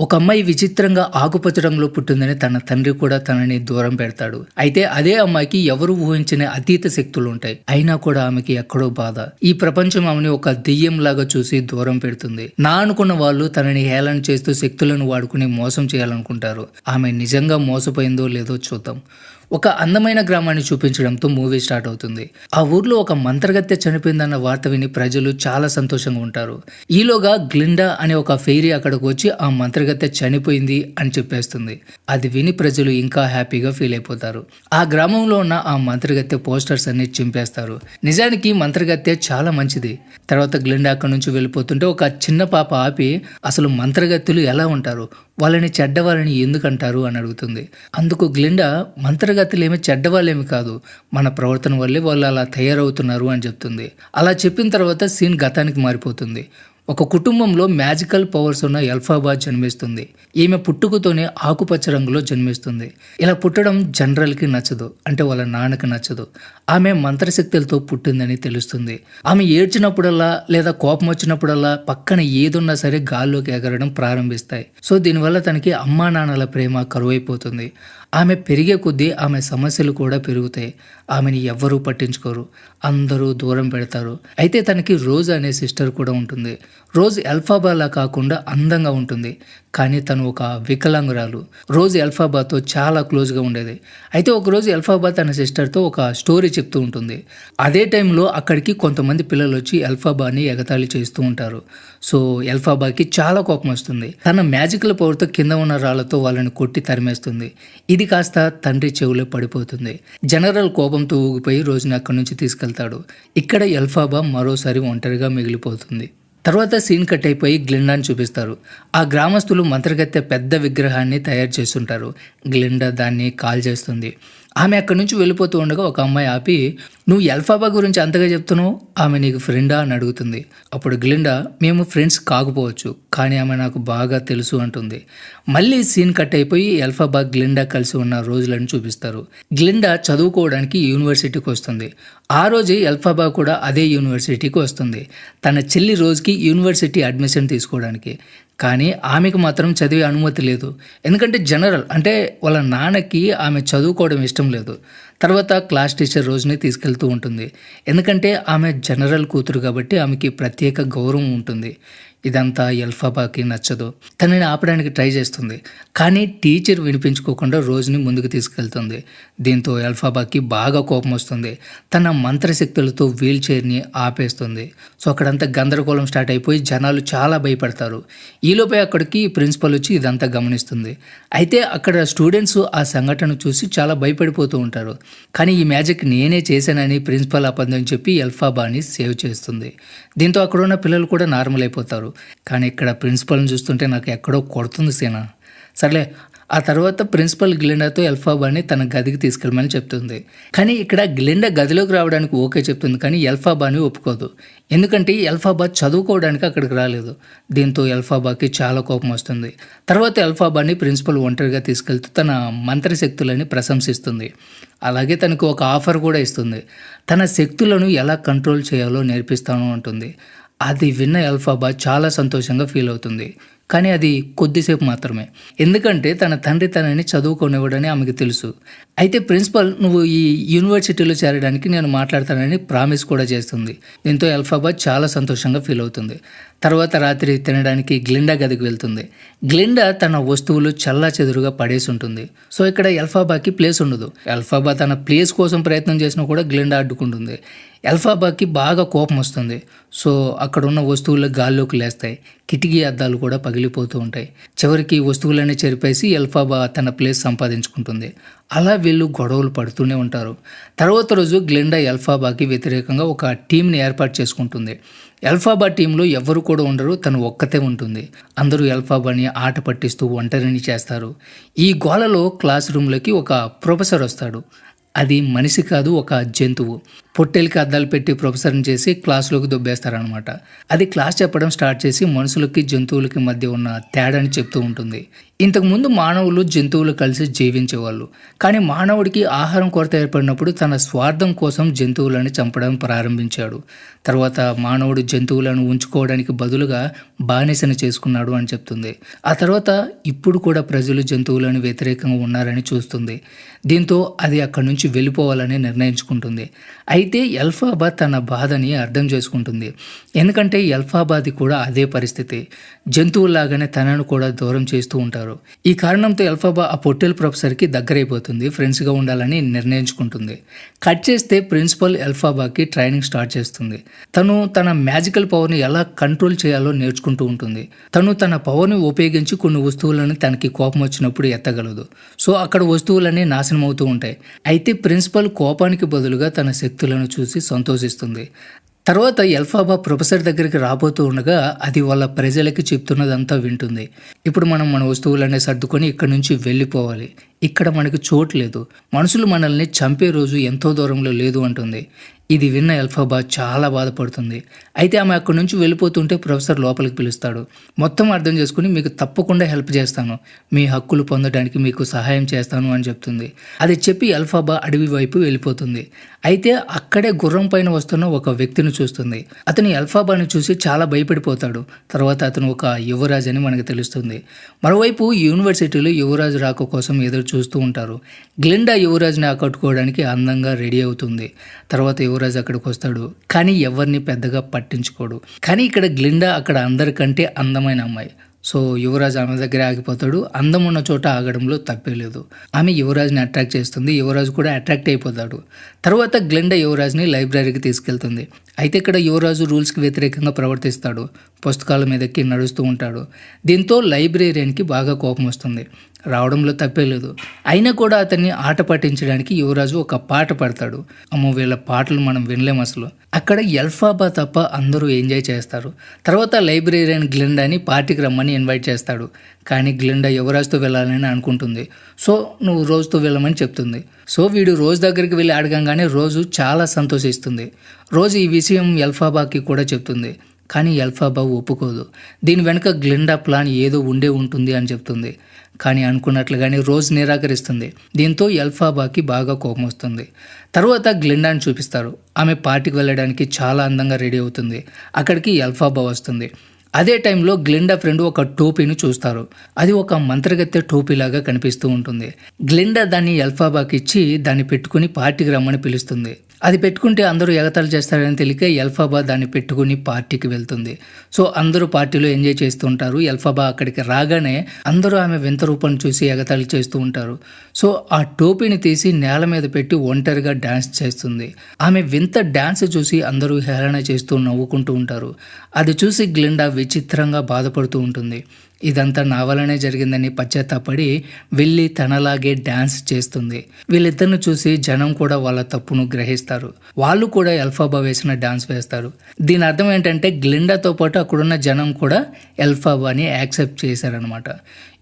ఒక అమ్మాయి విచిత్రంగా ఆకుపచ్చ రంగులో పుట్టిందని తన తండ్రి కూడా తనని దూరం పెడతాడు. అయితే అదే అమ్మాయికి ఎవరు ఊహించిన అతీత శక్తులు ఉంటాయి. అయినా కూడా ఆమెకి ఎక్కడో బాధ. ఈ ప్రపంచం ఆమెని ఒక దెయ్యం లాగా చూసి దూరం పెడుతుంది. నా అనుకున్న వాళ్ళు తనని హేళన చేస్తూ శక్తులను వాడుకుని మోసం చేయాలనుకుంటారు. ఆమె నిజంగా మోసపోయిందో లేదో చూద్దాం. ఒక అందమైన గ్రామాన్ని చూపించడంతో మూవీ స్టార్ట్ అవుతుంది. ఆ ఊర్లో ఒక మంత్రగత్తె చనిపోయిందన్న వార్త విని ప్రజలు చాలా సంతోషంగా ఉంటారు. ఈలోగా గ్లిండా అనే ఒక ఫెయిరీ అక్కడికి వచ్చి ఆ మంత్రగత్తె చనిపోయింది అని చెప్పేస్తుంది. అది విని ప్రజలు ఇంకా హ్యాపీగా ఫీల్ అయిపోతారు. ఆ గ్రామంలో ఉన్న ఆ మంత్రగత్తె పోస్టర్స్ అన్ని చింపేస్తారు. నిజానికి మంత్రగత్తె చాలా మంచిది. తర్వాత గ్లిండా అక్కడి నుంచి వెళ్ళిపోతుంటే ఒక చిన్న పాప ఆపి అసలు మంత్రగత్తెలు ఎలా ఉంటారు? వాళ్ళని చెడ్డవాళ్ళని ఎందుకంటారు అని అడుగుతుంది. అందుకు గ్లిండా మంత్రగతులేమి చెడ్డవాళ్ళేమి కాదు. మన ప్రవర్తన వల్లే వాళ్ళు అలా తయారవుతున్నారు అని చెప్తుంది. అలా చెప్పిన తర్వాత సీన్ గతానికి మారిపోతుంది. ఒక కుటుంబంలో మ్యాజికల్ పవర్స్ ఉన్న ఎల్ఫాబా జన్మిస్తుంది. ఈమె పుట్టుకతోనే ఆకుపచ్చ రంగులో జన్మిస్తుంది. ఇలా పుట్టడం జనరల్కి నచ్చదు అంటే వాళ్ళ నాన్నకి నచ్చదు. ఆమె మంత్రశక్తులతో పుట్టిందని తెలుస్తుంది. ఆమె ఏడ్చినప్పుడల్లా లేదా కోపం వచ్చినప్పుడల్లా పక్కన ఏదున్నా సరే గాల్లోకి ఎగరడం ప్రారంభిస్తాయి. సో దీనివల్ల తనకి అమ్మా నాన్నల ప్రేమ కరువైపోతుంది. ఆమె పెరిగే కొద్దీ ఆమె సమస్యలు కూడా పెరుగుతాయి. ఆమెని ఎవ్వరూ పట్టించుకోరు. అందరూ దూరం పెడతారు. అయితే తనకి రోజ్ అనే సిస్టర్ కూడా ఉంటుంది. రోజ్ ఎల్ఫాబాలా కాకుండా అందంగా ఉంటుంది. కానీ తను ఒక వికలాంగురాలు. రోజు ఎల్ఫాబాతో చాలా క్లోజ్గా ఉండేది. అయితే ఒకరోజు ఎల్ఫాబా తన సిస్టర్తో ఒక స్టోరీ చెప్తూ ఉంటుంది. అదే టైంలో అక్కడికి కొంతమంది పిల్లలు వచ్చి ఎల్ఫాబాని ఎగతాళి చేస్తూ ఉంటారు. సో ఎల్ఫాబాకి చాలా కోపం వస్తుంది. తన మ్యాజికల్ పవర్తో కింద ఉన్న రాళ్ళతో వాళ్ళని కొట్టి తరిమేస్తుంది. ఇది కాస్త తండ్రి చెవులో పడిపోతుంది. జనరల్ కోపంతో ఊగిపోయి రోజుని అక్కడి నుంచి తీసుకెళ్తాడు. ఇక్కడ ఎల్ఫాబా మరోసారి ఒంటరిగా మిగిలిపోతుంది. తర్వాత సీన్ కట్ అయిపోయి గ్లిండాని చూపిస్తారు. ఆ గ్రామస్తులు మంత్రగత్తె పెద్ద విగ్రహాన్ని తయారు చేస్తుంటారు. గ్లిండా దాన్ని కాల్ చేస్తుంది ఆమె అక్కడి నుంచి వెళ్ళిపోతూ ఉండగా ఒక అమ్మాయి ఆపి నువ్వు ఎల్ఫాబా గురించి అంతగా చెప్తున్నావు? ఆమె నీకు ఫ్రెండా? అని అడుగుతుంది. అప్పుడు గ్లిండా మేము ఫ్రెండ్స్ కాకపోవచ్చు కానీ ఆమె నాకు బాగా తెలుసు అంటుంది. మళ్ళీ సీన్ కట్ అయిపోయి ఎల్ఫాబా గ్లిండా కలిసి ఉన్న రోజులను చూపిస్తారు. గ్లిండా చదువుకోవడానికి యూనివర్సిటీకి వస్తుంది. ఆ రోజే ఎల్ఫాబా కూడా అదే యూనివర్సిటీకి వస్తుంది. తన చెల్లి రోజుకి యూనివర్సిటీ అడ్మిషన్ తీసుకోవడానికి. కానీ ఆమెకు మాత్రం చదివే అనుమతి లేదు. ఎందుకంటే జనరల్ అంటే వాళ్ళ నాన్నకి ఆమె చదువుకోవడం ఇష్టం లేదు. తర్వాత క్లాస్ టీచర్ రోజుని తీసుకెళ్తూ ఉంటుంది. ఎందుకంటే ఆమె జనరల్ కూతురు కాబట్టి ఆమెకి ప్రత్యేక గౌరవం ఉంటుంది. ఇదంతా ఎల్ఫాబాకి నచ్చదు. తనని ఆపడానికి ట్రై చేస్తుంది. కానీ టీచర్ వినిపించుకోకుండా రోజుని ముందుకు తీసుకెళ్తుంది. దీంతో ఎల్ఫాబాకి బాగా కోపం వస్తుంది. తన మంత్రశక్తులతో వీల్ చైర్ని ఆపేస్తుంది. సో అక్కడంతా గందరగోళం స్టార్ట్ అయిపోయి జనాలు చాలా భయపడతారు. ఈలోపే అక్కడికి ప్రిన్సిపల్ వచ్చి ఇదంతా గమనిస్తుంది. అయితే అక్కడ స్టూడెంట్స్ ఆ సంఘటన చూసి చాలా భయపడిపోతూ ఉంటారు. కానీ ఈ మ్యాజిక్ నేనే చేశానని ప్రిన్సిపల్ అబద్ధం చెప్పి ఎల్ఫాబాని సేవ్ చేస్తుంది. దీంతో అక్కడ ఉన్న పిల్లలు కూడా నార్మల్ అయిపోతారు. కానీ ఇక్కడ ప్రిన్సిపల్ని చూస్తుంటే నాకు ఎక్కడో కొడుతుంది సేనా. సర్లే ఆ తర్వాత ప్రిన్సిపల్ గ్లిండాతో ఎల్ఫాబాని తన గదికి తీసుకెళ్ళమని చెప్తుంది. కానీ ఇక్కడ గ్లిండా గదిలోకి రావడానికి ఓకే చెప్తుంది కానీ ఎల్ఫాబాని ఒప్పుకోదు. ఎందుకంటే ఎల్ఫాబా చదువుకోవడానికి అక్కడికి రాలేదు. దీంతో ఎల్ఫాబాకి చాలా కోపం వస్తుంది. తర్వాత ఎల్ఫాబాని ప్రిన్సిపల్ ఒంటరిగా తీసుకెళ్తూ తన మంత్రశక్తులని ప్రశంసిస్తుంది. అలాగే తనకు ఒక ఆఫర్ కూడా ఇస్తుంది. తన శక్తులను ఎలా కంట్రోల్ చేయాలో నేర్పిస్తాను అంటుంది. అది విన్న ఎల్ఫాబా చాలా సంతోషంగా ఫీల్ అవుతుంది. కానీ అది కొద్దిసేపు మాత్రమే. ఎందుకంటే తన తండ్రి తనని చదువుకునేవాడని ఆమెకు తెలుసు. అయితే ప్రిన్సిపల్ నువ్వు ఈ యూనివర్సిటీలో చేరడానికి నేను మాట్లాడతానని ప్రామిస్ కూడా చేస్తుంది. దీంతో ఎల్ఫాబా చాలా సంతోషంగా ఫీల్ అవుతుంది. తర్వాత రాత్రి తినడానికి గ్లిండా గదికి వెళ్తుంది. గ్లిండా తన వస్తువులు చల్లా చెదురుగా పడేసి ఉంటుంది. సో ఇక్కడ ఎల్ఫాబాకి ప్లేస్ ఉండదు. ఎల్ఫాబా తన ప్లేస్ కోసం ప్రయత్నం చేసినా కూడా గ్లిండా అడ్డుకుంటుంది. ఎల్ఫాబాకి బాగా కోపం వస్తుంది. సో అక్కడ ఉన్న వస్తువులు గాల్లోకి లేస్తాయి. కిటికీ అద్దాలు కూడా పగిలిపోతూ ఉంటాయి. చివరికి వస్తువులన్నీ చెరిపేసి ఎల్ఫాబా తన ప్లేస్ సంపాదించుకుంటుంది. అలా వీళ్ళు గొడవలు పడుతూనే ఉంటారు. తర్వాత రోజు గ్లెండా ఎల్ఫాబాకి వ్యతిరేకంగా ఒక టీంని ఏర్పాటు చేసుకుంటుంది. ఎల్ఫాబా టీంలో ఎవరు కూడా ఉండరు తను ఒక్కతే ఉంటుంది. అందరూ ఎల్ఫాబాని ఆట పట్టిస్తూ ఒంటరిని చేస్తారు. ఈ గోలలో క్లాస్ రూమ్లోకి ఒక ప్రొఫెసర్ వస్తాడు. అది మనిషి కాదు ఒక జంతువు. పొట్టేలికి అద్దాలు పెట్టి ప్రొఫెసర్ని చేసి క్లాసులోకి దొబ్బేస్తారనమాట అది క్లాస్ చెప్పడం స్టార్ట్ చేసి మనుషులకి జంతువులకి మధ్య ఉన్న తేడాని చెప్తూ ఉంటుంది. ఇంతకుముందు మానవులు జంతువులు కలిసి జీవించేవాళ్ళు. కానీ మానవుడికి ఆహారం కొరత ఏర్పడినప్పుడు తన స్వార్థం కోసం జంతువులను చంపడం ప్రారంభించాడు. తర్వాత మానవుడు జంతువులను ఉంచుకోవడానికి బదులుగా బానిసని చేసుకున్నాడు అని చెప్తుంది. ఆ తర్వాత ఇప్పుడు కూడా ప్రజలు జంతువులను వ్యతిరేకంగా ఉన్నారని చూస్తుంది. దీంతో అది అక్కడి నుంచి వెళ్ళిపోవాలని నిర్ణయించుకుంటుంది. అయితే ఎల్ఫాబా తన బాధని అర్థం చేసుకుంటుంది. ఎందుకంటే ఎల్ఫాబాది కూడా అదే పరిస్థితి. జంతువులాగానే తనను కూడా దూరం చేస్తూ ఉంటారు. ఈ కారణంతో ఎల్ఫాబా ఆ పొట్టెల్ ప్రొఫెసర్కి దగ్గరైపోతుంది ఫ్రెండ్స్గా ఉండాలని నిర్ణయించుకుంటుంది. కట్ చేస్తే ప్రిన్సిపల్ ఎల్ఫాబాకి ట్రైనింగ్ స్టార్ట్ చేస్తుంది. తను తన మ్యాజికల్ పవర్ని ఎలా కంట్రోల్ చేయాలో నేర్చుకుంటూ ఉంటుంది. తను తన పవర్ని ఉపయోగించి కొన్ని వస్తువులను తనకి కోపం వచ్చినప్పుడు ఎత్తగలదు. సో అక్కడ వస్తువులన్నీ నాశనం అవుతూ ఉంటాయి. అయితే ప్రిన్సిపల్ కోపానికి బదులుగా తన శక్తులను చూసి సంతోషిస్తుంది. తర్వాత ఎల్ఫాబా ప్రొఫెసర్ దగ్గరికి రాబోతూ ఉండగా అది వాళ్ళ ప్రజలకి చెప్తున్నదంతా వింటుంది. ఇప్పుడు మనం మన వస్తువులన్నీ సర్దుకొని ఇక్కడ నుంచి వెళ్ళిపోవాలి. ఇక్కడ మనకి చోటు లేదు. మనుషులు మనల్ని చంపే రోజు ఎంతో దూరంలో లేదు అంటుంది. ఇది విన్న ఎల్ఫాబా చాలా బాధపడుతుంది. అయితే ఆమె అక్కడి నుంచి వెళ్ళిపోతుంటే ప్రొఫెసర్ లోపలికి పిలుస్తాడు. మొత్తం అర్థం చేసుకుని మీకు తప్పకుండా హెల్ప్ చేస్తాను. మీ హక్కులు పొందడానికి మీకు సహాయం చేస్తాను అని చెప్తుంది. అది చెప్పి ఎల్ఫాబా అడవి వైపు వెళ్ళిపోతుంది. అయితే అక్కడే గుర్రం పైన వస్తున్న ఒక వ్యక్తిని చూస్తుంది. అతను ఎల్ఫాబాని చూసి చాలా భయపడిపోతాడు. తర్వాత అతను ఒక యువరాజు అని మనకు తెలుస్తుంది. మరోవైపు యూనివర్సిటీలో యువరాజు రాక కోసం ఎదురు చూస్తూ ఉంటారు. గ్లిండా యువరాజుని ఆకట్టుకోవడానికి అందంగా రెడీ అవుతుంది. తర్వాత యువరాజు అక్కడికి వస్తాడు. కానీ ఎవరిని పెద్దగా పట్టించుకోడు. కానీ ఇక్కడ గ్లిండా అక్కడ అందరికంటే అందమైన అమ్మాయి. సో యువరాజ్ ఆమె దగ్గర ఆగిపోతాడు. అందం ఉన్న చోట ఆగడంలో తప్పేలేదు ఆమె యువరాజ్ని అట్రాక్ట్ చేస్తుంది. యువరాజు కూడా అట్రాక్ట్ అయిపోతాడు. తర్వాత గ్లెండ యువరాజ్ని లైబ్రరీకి తీసుకెళ్తుంది. అయితే ఇక్కడ యువరాజు రూల్స్కి వ్యతిరేకంగా ప్రవర్తిస్తాడు. పుస్తకాల మీదకి నడుస్తూ ఉంటాడు. దీంతో లైబ్రేరియన్కి బాగా కోపం వస్తుంది. రావడంలో తప్పే లేదు. అయినా కూడా అతన్ని ఆట పట్టించడానికి యువరాజు ఒక పాట పాడతాడు. అమ్మో వీళ్ళ పాటలు మనం వినలేం అసలు. అక్కడ ఎల్ఫాబా తప్ప అందరూ ఎంజాయ్ చేస్తారు. తర్వాత లైబ్రేరియన్ గ్లిండాని పార్టీకి రమ్మని ఇన్వైట్ చేస్తాడు. కానీ గ్లిండా యువరాజుతో వెళ్ళాలని అనుకుంటుంది. సో నువ్వు రోజుతో వెళ్ళమని చెప్తుంది. సో వీడు రోజు దగ్గరికి వెళ్ళి అడగంగానే రోజు చాలా సంతోషిస్తుంది. రోజు ఈ విషయం ఎల్ఫాబాకి కూడా చెప్తుంది. కానీ ఎల్ఫాబా ఒప్పుకోదు. దీని వెనుక గ్లిండా ప్లాన్ ఏదో ఉండే ఉంటుంది అని చెప్తుంది. కానీ అనుకున్నట్లుగానే రోజ్ నిరాకరిస్తుంది. దీంతో ఎల్ఫాబాకి బాగా కోపం వస్తుంది. తర్వాత గ్లిండాని చూపిస్తారు. ఆమె పార్టీకి వెళ్ళడానికి చాలా అందంగా రెడీ అవుతుంది. అక్కడికి ఎల్ఫాబా వస్తుంది. అదే టైంలో గ్లిండా ఫ్రెండ్ ఒక టోపీని చూస్తారు. అది ఒక మంత్రగత్తె టోపీలాగా కనిపిస్తూ ఉంటుంది. గ్లిండా దాన్ని ఎల్ఫాబాకి ఇచ్చి దాన్ని పెట్టుకుని పార్టీకి రమ్మని పిలుస్తుంది. అది పెట్టుకుంటే అందరూ ఎగతాళి చేస్తారని తెలియక ఎల్ఫాబా దాన్ని పెట్టుకుని పార్టీకి వెళ్తుంది. సో అందరూ పార్టీలో ఎంజాయ్ చేస్తూ ఉంటారు. ఎల్ఫాబా అక్కడికి రాగానే అందరూ ఆమె వింత రూపాన్ని చూసి ఎగతాళి చేస్తూ ఉంటారు. సో ఆ టోపీని తీసి నేల మీద పెట్టి ఒంటరిగా డ్యాన్స్ చేస్తుంది. ఆమె వింత డ్యాన్స్ చూసి అందరూ హేళన చేస్తూ నవ్వుకుంటూ ఉంటారు. అది చూసి గ్లిండా విచిత్రంగా బాధపడుతూ ఉంటుంది. ఇదంతా నా వల్లనే జరిగిందని పశ్చాత్తాపడి వెళ్ళి తనలాగే డ్యాన్స్ చేస్తుంది. వీళ్ళిద్దరిని చూసి జనం కూడా వాళ్ళ తప్పును గ్రహిస్తారు. వాళ్ళు కూడా ఎల్ఫాబా వేసిన డ్యాన్స్ వేస్తారు. దీని అర్థం ఏంటంటే గ్లిండాతో పాటు అక్కడున్న జనం కూడా ఎల్ఫాబాని యాక్సెప్ట్ చేశారనమాట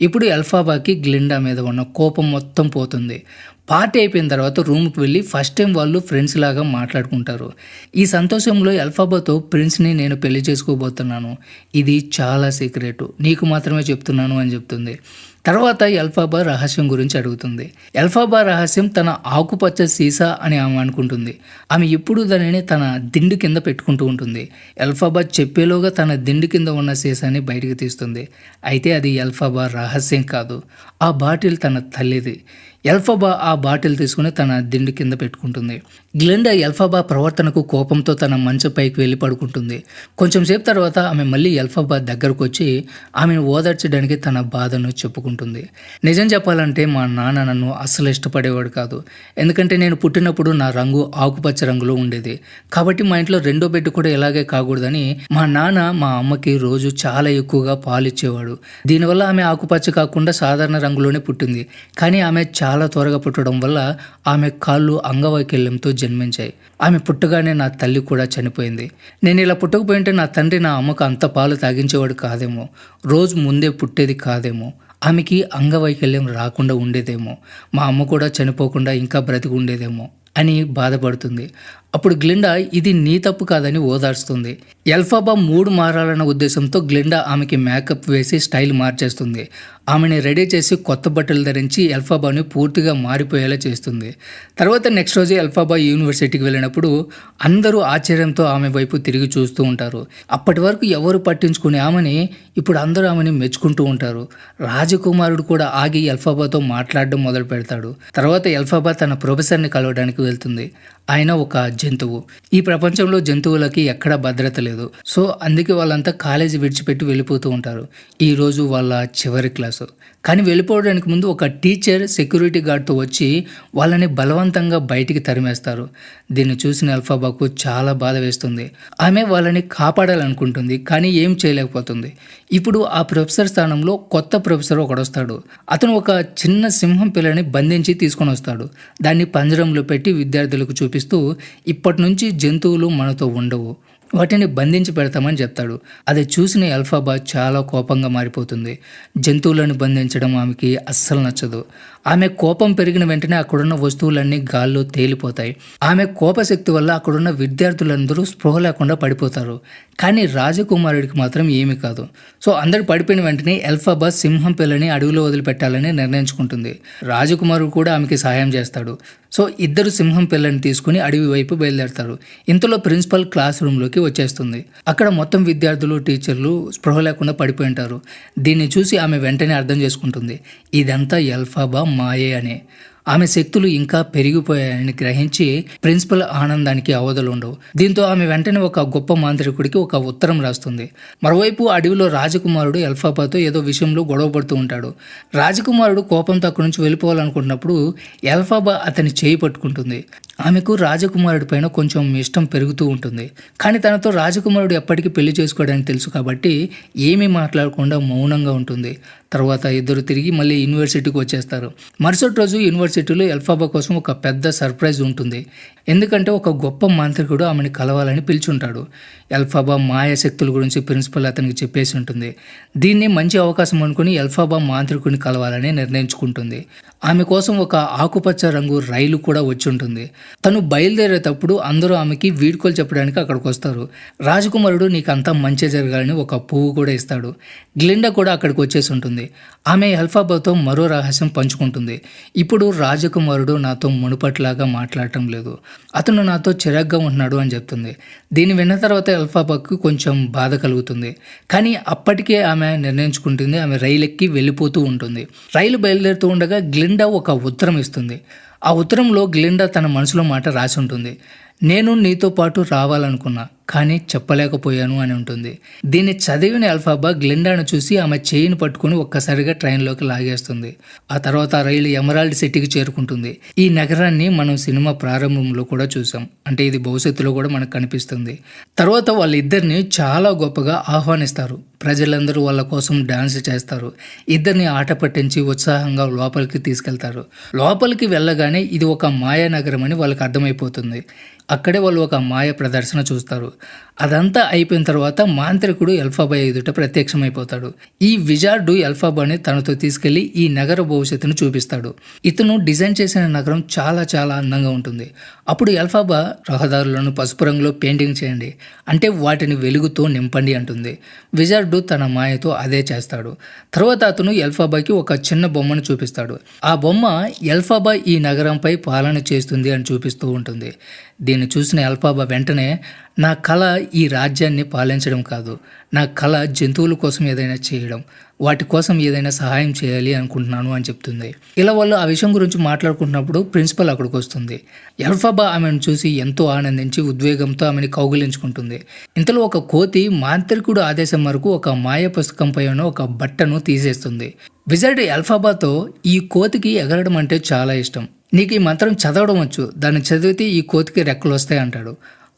ఇప్పుడు ఎల్ఫాబాకి గ్లిండా మీద ఉన్న కోపం మొత్తం పోతుంది. పార్టీ అయిపోయిన తర్వాత రూమ్కి వెళ్ళి ఫస్ట్ టైం వాళ్ళు ఫ్రెండ్స్ లాగా మాట్లాడుకుంటారు. ఈ సంతోషంలో ఎల్ఫాబాతో ప్రిన్స్ని నేను పెళ్ళి చేసుకోబోతున్నాను. ఇది చాలా సీక్రెట్. నీకు మాత్రమే చెప్తున్నాను అని చెప్తుంది. తర్వాత ఎల్ఫాబా రహస్యం గురించి అడుగుతుంది. ఎల్ఫాబా రహస్యం తన ఆకుపచ్చ సీసా అని ఆమె అనుకుంటుంది. ఆమె ఎప్పుడు దానిని తన దిండు కింద పెట్టుకుంటూ ఉంటుంది. ఎల్ఫాబా చెప్పేలోగా తన దిండు కింద ఉన్న సీసాని బయటికి తీస్తుంది. అయితే అది ఎల్ఫాబా రహస్యం కాదు. ఆ బాటిల్ తన తల్లిది. ఎల్ఫబా ఆ బాటిల్ తీసుకుని తన దిండు కింద పెట్టుకుంటుంది. గ్లెండా ఎల్ఫాబా ప్రవర్తనకు కోపంతో తన మంచపైకి వెళ్ళి పడుకుంటుంది. కొంచెం సేపు తర్వాత ఆమె మళ్ళీ ఎల్ఫాబా దగ్గరకు వచ్చి ఆమెను ఓదార్చడానికి తన బాధను చెప్పుకుంటుంది. నిజం చెప్పాలంటే మా నాన్న నన్ను అస్సలు ఇష్టపడేవాడు కాదు. ఎందుకంటే నేను పుట్టినప్పుడు నా రంగు ఆకుపచ్చ రంగులో ఉండేది. కాబట్టి మా ఇంట్లో రెండో బిడ్డ కూడా ఇలాగే కాకూడదని మా నాన్న మా అమ్మకి రోజు చాలా ఎక్కువగా పాలు ఇచ్చేవాడు దీనివల్ల ఆమె ఆకుపచ్చ కాకుండా సాధారణ రంగులోనే పుట్టింది. కానీ ఆమె చాలా త్వరగా పుట్టడం వల్ల ఆమె కాళ్ళు అంగవైకల్యంతో జన్మించాయి. ఆమె పుట్టగానే నా తల్లి కూడా చనిపోయింది. నేను ఇలా పుట్టకపోయింటే నా తండ్రి నా అమ్మకు అంత పాలు తాగించేవాడు కాదేమో. రోజు ముందే పుట్టేది కాదేమో. ఆమెకి అంగవైకల్యం రాకుండా ఉండేదేమో. మా అమ్మ కూడా చనిపోకుండా ఇంకా బ్రతికి ఉండేదేమో అని బాధపడుతుంది. అప్పుడు గ్లిండా ఇది నీ తప్పు కాదని ఓదార్స్తుంది ఎల్ఫాబా మూడు మారాలన్న ఉద్దేశంతో గ్లిండా ఆమెకి మేకప్ వేసి స్టైల్ మార్చేస్తుంది. ఆమెని రెడీ చేసి కొత్త బట్టలు ధరించి ఎల్ఫాబాని పూర్తిగా మారిపోయేలా చేస్తుంది. తర్వాత నెక్స్ట్ రోజు ఎల్ఫాబా యూనివర్సిటీకి వెళ్ళినప్పుడు అందరూ ఆశ్చర్యంతో ఆమె వైపు తిరిగి చూస్తూ ఉంటారు. అప్పటి వరకు ఎవరు పట్టించుకునే ఆమెని ఇప్పుడు అందరూ ఆమెని మెచ్చుకుంటూ ఉంటారు. రాజకుమారుడు కూడా ఆగి ఎల్ఫాబాతో మాట్లాడడం మొదలు పెడతాడు తర్వాత ఎల్ఫాబా తన ప్రొఫెసర్ని కలవడానికి వెళ్తుంది. ఆయన ఒక జంతువు. ఈ ప్రపంచంలో జంతువులకి ఎక్కడా భద్రత లేదు. సో అందుకే వాళ్ళంతా కాలేజీ విడిచిపెట్టి వెళ్ళిపోతూ ఉంటారు. ఈ రోజు వాళ్ళ చివరి క్లాసు. కానీ వెళ్ళిపోవడానికి ముందు ఒక టీచర్ సెక్యూరిటీ గార్డ్తో వచ్చి వాళ్ళని బలవంతంగా బయటికి తరిమేస్తారు. దీన్ని చూసిన అల్ఫాబాకు చాలా బాధ వేస్తుంది. ఆమె వాళ్ళని కాపాడాలనుకుంటుంది కానీ ఏం చేయలేకపోతుంది. ఇప్పుడు ఆ ప్రొఫెసర్ స్థానంలో కొత్త ప్రొఫెసర్ ఒకడు వస్తాడు అతను ఒక చిన్న సింహం పిల్లని బంధించి తీసుకొని వస్తాడు దాన్ని పంజరంలో పెట్టి విద్యార్థులకు చూపిస్తూ ఇప్పటి నుంచి జంతువులు మనతో ఉండవు. వాటిని బంధించి పెడతామని చెప్తాడు. అది చూసిన అల్ఫాబా చాలా కోపంగా మారిపోతుంది. జంతువులను బంధించడం ఆమెకి అస్సలు నచ్చదు. ఆమె కోపం పెరిగిన వెంటనే అక్కడున్న వస్తువులన్నీ గాల్లో తేలిపోతాయి. ఆమె కోపశక్తి వల్ల అక్కడున్న విద్యార్థులందరూ స్పృహ లేకుండా పడిపోతారు. కానీ రాజకుమారుడికి మాత్రం ఏమీ కాదు. సో అందరు పడిపోయిన వెంటనే ఎల్ఫాబా సింహం పిల్లని అడవిలో వదిలిపెట్టాలని నిర్ణయించుకుంటుంది. రాజకుమారుడు కూడా ఆమెకి సహాయం చేస్తాడు. సో ఇద్దరు సింహం పిల్లని తీసుకుని అడవి వైపు బయలుదేరతారు. ఇంతలో ప్రిన్సిపల్ క్లాస్ రూమ్లోకి వచ్చేస్తుంది. అక్కడ మొత్తం విద్యార్థులు టీచర్లు స్పృహ లేకుండా పడిపోయి ఉంటారు. దీన్ని చూసి ఆమె వెంటనే అర్థం చేసుకుంటుంది. ఇదంతా ఎల్ఫాబా మాయే అనే. ఆమె శక్తులు ఇంకా పెరిగిపోయాయని గ్రహించి ప్రిన్సిపల్ ఆనందానికి అవధులుండవు దీంతో ఆమె వెంటనే ఒక గొప్ప మాంత్రికుడికి ఒక ఉత్తరం రాస్తుంది. మరోవైపు అడవిలో రాజకుమారుడు ఎల్ఫాబాతో ఏదో విషయంలో గొడవ పడుతూ ఉంటాడు. రాజకుమారుడు కోపంతో అక్కడి నుంచి వెళ్ళిపోవాలనుకున్నప్పుడు ఎల్ఫాబా అతని చేయి పట్టుకుంటుంది. ఆమెకు రాజకుమారుడి పైన కొంచెం ఇష్టం పెరుగుతూ ఉంటుంది. కానీ తనతో రాజకుమారుడు ఎప్పటికీ పెళ్ళి చేసుకోవడానికి తెలుసు కాబట్టి ఏమీ మాట్లాడకుండా మౌనంగా ఉంటుంది. తర్వాత ఇద్దరు తిరిగి మళ్ళీ యూనివర్సిటీకి వచ్చేస్తారు. మరుసటి రోజు యూనివర్సిటీ యూనివర్సిటీలో ఎల్ఫాబా కోసం ఒక పెద్ద సర్ప్రైజ్ ఉంటుంది. ఎందుకంటే ఒక గొప్ప మాంత్రికుడు ఆమెను కలవాలని పిలుచుంటాడు. ఎల్ఫాబా మాయాశక్తుల గురించి ప్రిన్సిపల్ అతనికి చెప్పేసి ఉంటుంది. దీన్ని మంచి అవకాశం అనుకుని ఎల్ఫాబా మాంత్రికుడిని కలవాలని నిర్ణయించుకుంటుంది. ఆమె కోసం ఒక ఆకుపచ్చ రంగు రైలు కూడా వచ్చి ఉంటుంది తను బయలుదేరేటప్పుడు అందరూ ఆమెకి వీడ్కోలు చెప్పడానికి అక్కడికి వస్తారు. రాజకుమారుడు నీకు అంతా మంచి జరగాలని ఒక పువ్వు కూడా ఇస్తాడు. గ్లిండా కూడా అక్కడికి వచ్చేసి ఉంటుంది. ఆమె ఎల్ఫాబాతో మరో రహస్యం పంచుకుంటుంది. ఇప్పుడు రాజకుమారుడు నాతో మునుపట్లాగా మాట్లాడటం లేదు. అతను నాతో చిరాగ్గా ఉంటున్నాడు అని చెప్తుంది. దీన్ని విన్న తర్వాత ఎల్ఫాబాకు కొంచెం బాధ కలుగుతుంది. కానీ అప్పటికే ఆమె నిర్ణయించుకుంటుంది. ఆమె రైలు ఎక్కి వెళ్ళిపోతూ ఉంటుంది. రైలు బయలుదేరుతూ ఉండగా గ్లిండా ఒక ఉత్తరం ఇస్తుంది. ఆ ఉత్తరంలో గ్లిండా తన మనసులో మాట రాసి ఉంటుంది. నేను నీతో పాటు రావాలనుకున్నా కానీ చెప్పలేకపోయాను అని ఉంటుంది. దీన్ని చదివిన అల్ఫాబా గ్లిండాను చూసి ఆమె చేయిని పట్టుకుని ఒక్కసారిగా ట్రైన్లోకి లాగేస్తుంది. ఆ తర్వాత రైలు ఎమరాల్డ్ సిటీకి చేరుకుంటుంది. ఈ నగరాన్ని మనం సినిమా ప్రారంభంలో కూడా చూసాం. అంటే ఇది భవిష్యత్తులో కూడా మనకు కనిపిస్తుంది. తర్వాత వాళ్ళిద్దరిని చాలా గొప్పగా ఆహ్వానిస్తారు. ప్రజలందరూ వాళ్ళ కోసం డాన్స్ చేస్తారు. ఇద్దరిని ఆట పట్టించి ఉత్సాహంగా లోపలికి తీసుకెళ్తారు. లోపలికి వెళ్ళగానే ఇది ఒక మాయా నగరం అని వాళ్ళకి అర్థమైపోతుంది. అక్కడే వాళ్ళు ఒక మాయ ప్రదర్శన చూస్తారు. అదంతా అయిపోయిన తర్వాత మాంత్రికుడు ఎల్ఫాబా ఎదుట ప్రత్యక్షమైపోతాడు. ఈ విజార్డు ఎల్ఫాబాని తనతో తీసుకెళ్ళి ఈ నగర భవిష్యత్తును చూపిస్తాడు. ఇతను డిజైన్ చేసిన నగరం చాలా చాలా అందంగా ఉంటుంది. అప్పుడు ఎల్ఫాబా రహదారులను పసుపు రంగులో పెయింటింగ్ చేయండి. అంటే వాటిని వెలుగుతో నింపండి అంటుంది. విజార్డు తన మాయతో అదే చేస్తాడు. తర్వాత అతను ఎల్ఫాబాకి ఒక చిన్న బొమ్మను చూపిస్తాడు. ఆ బొమ్మ ఎల్ఫాబా ఈ నగరంపై పాలన చేస్తుంది అని చూపిస్తూ ఉంటుంది. దీన్ని చూసిన ఎల్ఫాబా వెంటనే నా కళ ఈ రాజ్యాన్ని పాలించడం కాదు. నా కళ జంతువుల కోసం ఏదైనా చేయడం వాటి కోసం ఏదైనా సహాయం చేయాలి అనుకుంటున్నాను అని చెప్తుంది. ఇలా వాళ్ళు ఆ విషయం గురించి మాట్లాడుకుంటున్నప్పుడు ప్రిన్సిపల్ అక్కడికి వస్తుంది. ఎల్ఫాబా ఆమెను చూసి ఎంతో ఆనందించి ఉద్వేగంతో ఆమెను కౌగిలించుకుంటుంది. ఇంతలో ఒక కోతి మాంత్రికుడు ఆదేశం వరకు ఒక మాయ పుస్తకంపై ఉన్న ఒక బట్టను తీసేస్తుంది. విజర్డ్ ఎల్ఫాబాతో ఈ కోతికి ఎగరడం అంటే చాలా ఇష్టం. నీకు ఈ మంత్రం చదవడం వచ్చు. దాన్ని చదివితే ఈ కోతికి రెక్కలు వస్తాయి అంటాడు.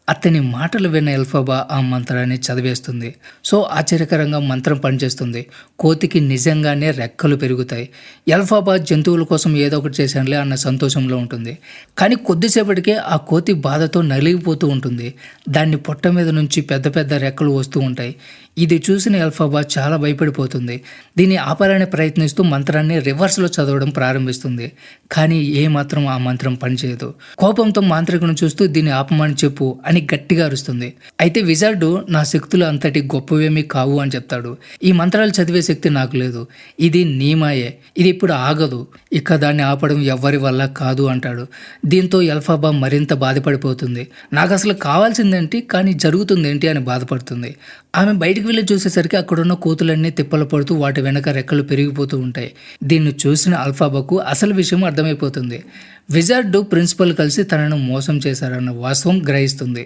అతని మాటలు విన్న ఎల్ఫాబా ఆ మంత్రాన్ని చదివేస్తుంది. సో ఆశ్చర్యకరంగా మంత్రం పనిచేస్తుంది. కోతికి నిజంగానే రెక్కలు పెరుగుతాయి. ఎల్ఫాబా జంతువుల కోసం ఏదో ఒకటి చేశానులే అన్న సంతోషంలో ఉంటుంది. కానీ కొద్దిసేపటికే ఆ కోతి బాధతో నలిగిపోతూ ఉంటుంది. దాన్ని పొట్ట మీద నుంచి పెద్ద పెద్ద రెక్కలు వస్తూ ఉంటాయి. ఇది చూసిన ఎల్ఫాబా చాలా భయపడిపోతుంది. దీన్ని ఆపాలని ప్రయత్నిస్తూ మంత్రాన్ని రివర్స్లో చదవడం ప్రారంభిస్తుంది. కానీ ఏ మాత్రం ఆ మంత్రం పనిచేయదు. కోపంతో మాంత్రికును చూస్తూ దీన్ని ఆపమని చెప్పు అని గట్టిగా అరుస్తుంది. అయితే విజార్డు నా శక్తులు అంతటి గొప్పవేమీ కావు అని చెప్తాడు. ఈ మంత్రాలు చదివే శక్తి నాకు లేదు. ఇది నీమాయే ఇది ఇప్పుడు ఆగదు. ఇక దాన్ని ఆపడం ఎవ్వరి వల్ల కాదు అంటాడు. దీంతో ఎల్ఫాబా మరింత బాధపడిపోతుంది. నాకు అసలు కావాల్సిందేంటి? కానీ జరుగుతుందేంటి? అని బాధపడుతుంది. ఆమె బయటకు వెళ్ళి చూసేసరికి అక్కడున్న కోతులన్నీ తిప్పలు పడుతూ వాటి వెనక రెక్కలు పెరిగిపోతూ ఉంటాయి. దీన్ని చూసిన అల్ఫాబాకు అసలు విషయం అర్థమైపోతుంది. విజార్డు ప్రిన్సిపల్ కలిసి తనను మోసం చేశారన్న వాస్తవం గ్రహిస్తుంది.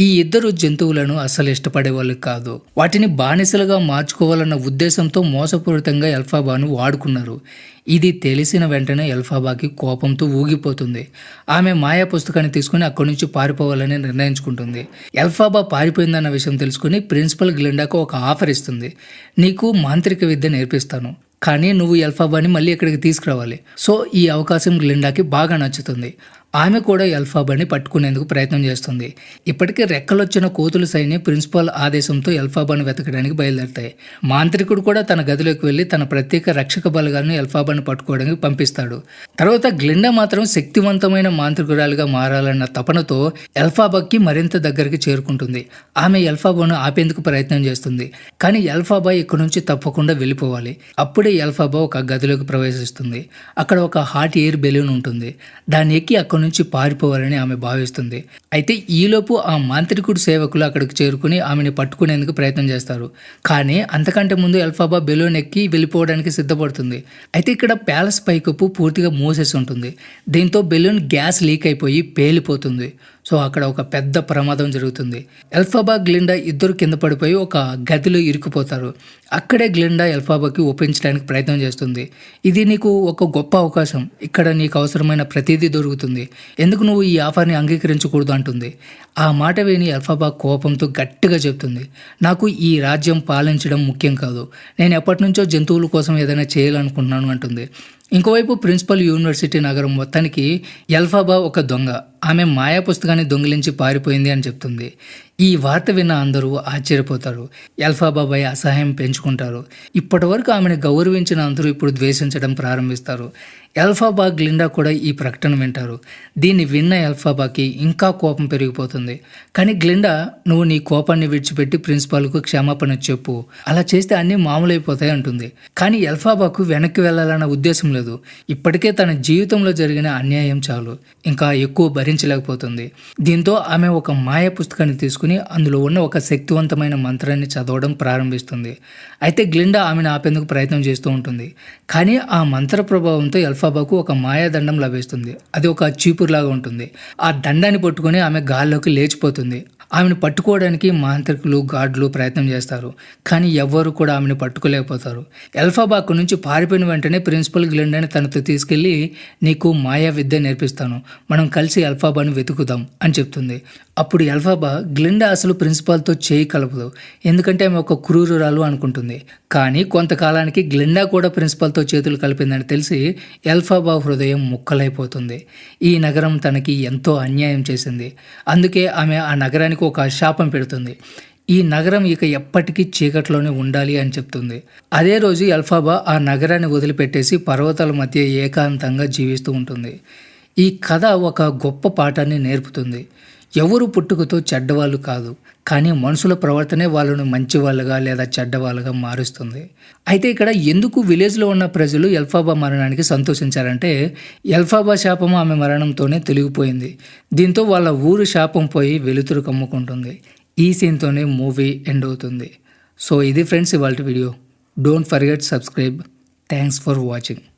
ఈ ఇద్దరు జంతువులను అస్సలు ఇష్టపడే వాళ్ళు కాదు. వాటిని బానిసలుగా మార్చుకోవాలన్న ఉద్దేశంతో మోసపూరితంగా ఎల్ఫాబాను వాడుకున్నారు. ఇది తెలిసిన వెంటనే ఎల్ఫాబాకి కోపంతో ఊగిపోతుంది. ఆమె మాయా పుస్తకాన్ని తీసుకుని అక్కడి నుంచి పారిపోవాలని నిర్ణయించుకుంటుంది. ఎల్ఫాబా పారిపోయిందన్న విషయం తెలుసుకుని ప్రిన్సిపల్ గ్లిండాకు ఒక ఆఫర్ ఇస్తుంది. నీకు మాంత్రిక విద్య నేర్పిస్తాను. కానీ నువ్వు ఎల్ఫాబాని మళ్ళీ ఇక్కడికి తీసుకురావాలి. సో ఈ అవకాశం గ్లిండాకి బాగా నచ్చుతుంది. ఆమె కూడా ఎల్ఫాబాని పట్టుకునేందుకు ప్రయత్నం చేస్తుంది. ఇప్పటికే రెక్కలొచ్చిన కోతుల సైన్యం ప్రిన్సిపాల్ ఆదేశంతో ఎల్ఫాబాను వెతకడానికి బయలుదేరుతాయి. మాంత్రికుడు కూడా తన గదిలోకి వెళ్ళి తన ప్రత్యేక రక్షక బలగాలను ఎల్ఫాబాను పట్టుకోవడానికి పంపిస్తాడు. తర్వాత గ్లిండా మాత్రం శక్తివంతమైన మాంత్రికురాలుగా మారాలన్న తపనతో ఎల్ఫాబాకి మరింత దగ్గరికి చేరుకుంటుంది. ఆమె ఎల్ఫాబాను ఆపేందుకు ప్రయత్నం చేస్తుంది. కానీ ఎల్ఫాబా ఇక్కడి నుంచి తప్పకుండా వెళ్ళిపోవాలి. అప్పుడే ఎల్ఫాబా ఒక గదిలోకి ప్రవేశిస్తుంది. అక్కడ ఒక హాట్ ఎయిర్ బెలూన్ ఉంటుంది. దాన్ని ఎక్కి అక్కడ నుంచి పారిపోవాలని ఆమె భావిస్తుంది. అయితే ఈలోపు ఆ మాంత్రికుడు సేవకులు అక్కడికి చేరుకుని ఆమెని పట్టుకునేందుకు ప్రయత్నం చేస్తారు. కానీ అంతకంటే ముందు ఎల్ఫాబా బెలూన్ ఎక్కి వెళ్ళిపోవడానికి సిద్ధపడుతుంది. అయితే ఇక్కడ ప్యాలెస్ పైకప్పు పూర్తిగా మూసేసి ఉంటుంది. దీంతో బెలూన్ గ్యాస్ లీక్ అయిపోయి పేలిపోతుంది. సో అక్కడ ఒక పెద్ద ప్రమాదం జరుగుతుంది. ఎల్ఫాబా గ్లిండా ఇద్దరు కింద పడిపోయి ఒక గదిలో ఇరుక్కుపోతారు. అక్కడే గ్లిండా ఎల్ఫాబాకి ఒప్పించడానికి ప్రయత్నం చేస్తుంది. ఇది నీకు ఒక గొప్ప అవకాశం. ఇక్కడ నీకు అవసరమైన ప్రతిదీ దొరుకుతుంది. ఎందుకు నువ్వు ఈ ఆఫర్ని అంగీకరించకూడదు అంటుంది. ఆ మాట విని ఎల్ఫాబా కోపంతో గట్టిగా చెప్తుంది. నాకు ఈ రాజ్యం పాలించడం ముఖ్యం కాదు. నేను ఎప్పటి నుంచో జంతువుల కోసం ఏదైనా చేయాలనుకుంటున్నాను అంటుంది. ఇంకోవైపు ప్రిన్సిపల్ యూనివర్సిటీ నగరం మొత్తానికి ఎల్ఫాబా ఒక దొంగ. ఆమె మాయా పుస్తకాన్ని దొంగిలించి పారిపోయింది అని చెప్తుంది. ఈ వార్త విన్న అందరూ ఆశ్చర్యపోతారు. ఎల్ఫాబాపై అసహాయం పెంచుకుంటారు. ఇప్పటివరకు ఆమెను గౌరవించిన అందరూ ఇప్పుడు ద్వేషించడం ప్రారంభిస్తారు. ఎల్ఫాబా గ్లిండా కూడా ఈ ప్రకటన వింటారు. దీన్ని విన్న ఎల్ఫాబాకి ఇంకా కోపం పెరిగిపోతుంది. కానీ గ్లిండా నువ్వు నీ కోపాన్ని విడిచిపెట్టి ప్రిన్సిపాల్కు క్షమాపణ చెప్పు. అలా చేస్తే అన్నీ మామూలైపోతాయి అంటుంది. కానీ ఎల్ఫాబాకు వెనక్కి వెళ్ళాలన్న ఉద్దేశం లేదు. ఇప్పటికే తన జీవితంలో జరిగిన అన్యాయం చాలు. ఇంకా ఎక్కువ భరించలేకపోతుంది. దీంతో ఆమె ఒక మాయ పుస్తకాన్ని తీసుకుని అందులో ఉన్న ఒక శక్తివంతమైన మంత్రాన్ని చదవడం ప్రారంభిస్తుంది. అయితే గ్లిండా ఆమెను ఆపేందుకు ప్రయత్నం చేస్తూ ఉంటుంది. కానీ ఆ మంత్ర ప్రభావంతో బాబాకు ఒక మాయాదండం లభిస్తుంది. అది ఒక చీపురులాగా ఉంటుంది. ఆ దండాన్ని పట్టుకొని ఆమె గాల్లోకి లేచిపోతుంది. ఆమెను పట్టుకోవడానికి మాంత్రికులు గాడ్లు ప్రయత్నం చేస్తారు. కానీ ఎవ్వరు కూడా ఆమెను పట్టుకోలేకపోతారు. ఎల్ఫాబాక్ నుంచి పారిపోయిన వెంటనే ప్రిన్సిపల్ గ్లిండాని తనతో తీసుకెళ్ళి నీకు మాయా విద్య నేర్పిస్తాను. మనం కలిసి ఎల్ఫాబాను వెతుకుదాం అని చెప్తుంది. అప్పుడు ఎల్ఫాబా గ్లిండా అసలు ప్రిన్సిపాల్తో చేయి కలపదు. ఎందుకంటే ఆమె ఒక క్రూరురాలు అనుకుంటుంది. కానీ కొంతకాలానికి గ్లిండా కూడా ప్రిన్సిపాల్తో చేతులు కలిపిందని తెలిసి ఎల్ఫాబా హృదయం ముక్కలైపోతుంది. ఈ నగరం తనకి ఎంతో అన్యాయం చేసింది. అందుకే ఆమె ఆ నగరానికి ఒక శాపం పెడుతుంది. ఈ నగరం ఇక ఎప్పటికీ చీకట్లోనే ఉండాలి అని చెప్తుంది. అదే రోజు ఎల్ఫాబా ఆ నగరాన్ని వదిలిపెట్టేసి పర్వతాల మధ్య ఏకాంతంగా జీవిస్తూ ఉంటుంది. ఈ కథ ఒక గొప్ప పాఠాన్ని నేర్పుతుంది. ఎవరు పుట్టుకతో చెడ్డవాళ్ళు కాదు కానీ మనుషుల ప్రవర్తనే వాళ్ళను మంచి వాళ్ళగా లేదా చెడ్డవాళ్ళుగా మారుస్తుంది. అయితే ఇక్కడ ఎందుకు విలేజ్లో ఉన్న ప్రజలు ఎల్ఫాబా మరణానికి సంతోషించారంటే ఎల్ఫాబా శాపం ఆమె మరణంతోనే తొలగిపోయింది. దీంతో వాళ్ళ ఊరు శాపం పోయి వెలుతురు కమ్ముకుంటుంది. ఈ సీన్తోనే మూవీ ఎండ్ అవుతుంది. సో ఇది ఫ్రెండ్స్ ఇవాళ video. Don't forget subscribe thanks for watching